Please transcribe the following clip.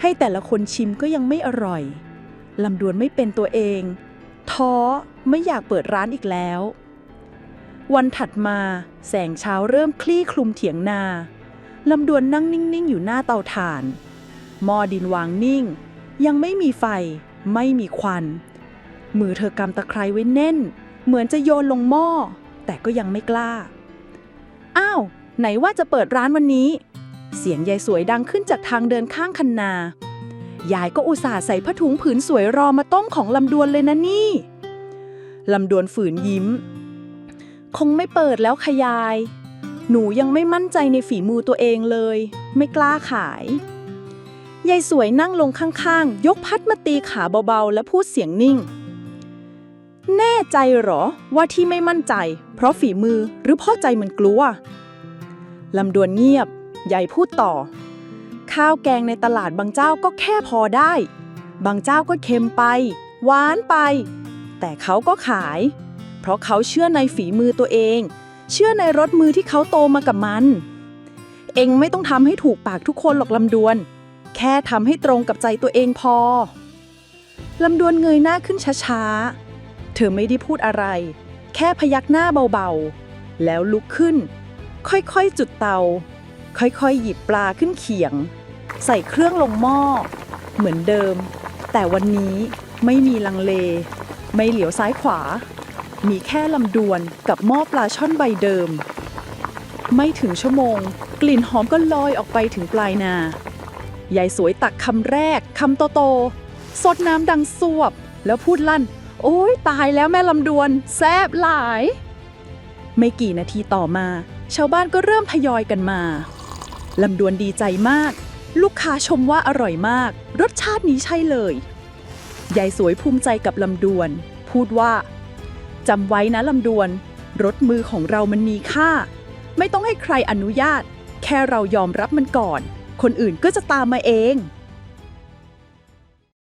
ให้แต่ละคนชิมก็ยังไม่อร่อยลำดวนไม่เป็นตัวเอง ท้อไม่อยากเปิดร้านอีกแล้ว วันถัดมาแสงเช้าเริ่มคลี่คลุมเถียงนาลำดวนนั่งนิ่ง ๆ อยู่หน้าเตาถ่านหม้อดินวางนิ่ง ยังไม่มีไฟ ไม่มีควัน มือเธอกำตะไคร้ไว้แน่น เหมือนจะโยนลงหม้อ แต่ก็ยังไม่กล้า อ้าว ไหนว่าจะเปิดร้านวันนี้ เสียงยายสวยดังขึ้นจากทางเดินข้างคันนา ยายก็อุตส่าห์ใส่ผ้าถุงผืนสวยรอมาต้มของลำดวนเลยนะนี่ ลำดวนฝืนยิ้ม คงไม่เปิดแล้วคะยาย หนูยังไม่มั่นใจในฝีมือตัวเองเลย ไม่กล้าขาย ยายสวยนั่งลงข้างๆ ยกพัดมาตีขาเบาๆ และพูดเสียงนิ่ง แน่ใจเหรอว่าที่ไม่มั่นใจ เพราะฝีมือหรือเพ่อใจมันกลัวลำดวนเงียบ ยายพูดต่อ ข้าวแกงในตลาดบางเจ้าก็แค่พอได้ บางเจ้าก็เค็มไป หวานไป แต่เขาก็ขาย เพราะเขาเชื่อในฝีมือตัวเอง เชื่อในรสมือที่เขาโตมากับมัน เองไม่ต้องทำให้ถูกปากทุกคนหรอกลำดวน แค่ทำให้ตรงกับใจตัวเองพอลำดวนเงยหน้าขึ้นช้าๆ เธอไม่ได้พูดอะไร แค่พยักหน้าเบาๆ แล้วลุกขึ้น ค่อยๆ จุดเตา ค่อยๆ หยิบปลาขึ้นเขียง ใส่เครื่องลงหม้อ เหมือนเดิม แต่วันนี้ไม่มีลังเล ไม่เหลียวซ้ายขวา มีแค่ลำดวนกับหม้อปลาช่อนใบเดิม ไม่ถึงชั่วโมง กลิ่นหอมก็ลอยออกไปถึงปลายนายายสวยตักคำแรกคำโตๆสดน้ำดังสวบ แล้วพูดลั่น โอ้ยตายแล้วแม่ลำดวน แซบหลาย ไม่กี่นาทีต่อมา ชาวบ้านก็เริ่มทยอยกันมา ลำดวนดีใจมาก ลูกค้าชมว่าอร่อยมาก รสชาตินี้ใช่เลย ยายสวยภูมิใจกับลำดวน พูดว่าจำไว้นะลำดวนรสมือของเรามันมีค่า ไม่ต้องให้ใครอนุญาต แค่เรายอมรับมันก่อน คนอื่นก็จะตามมาเอง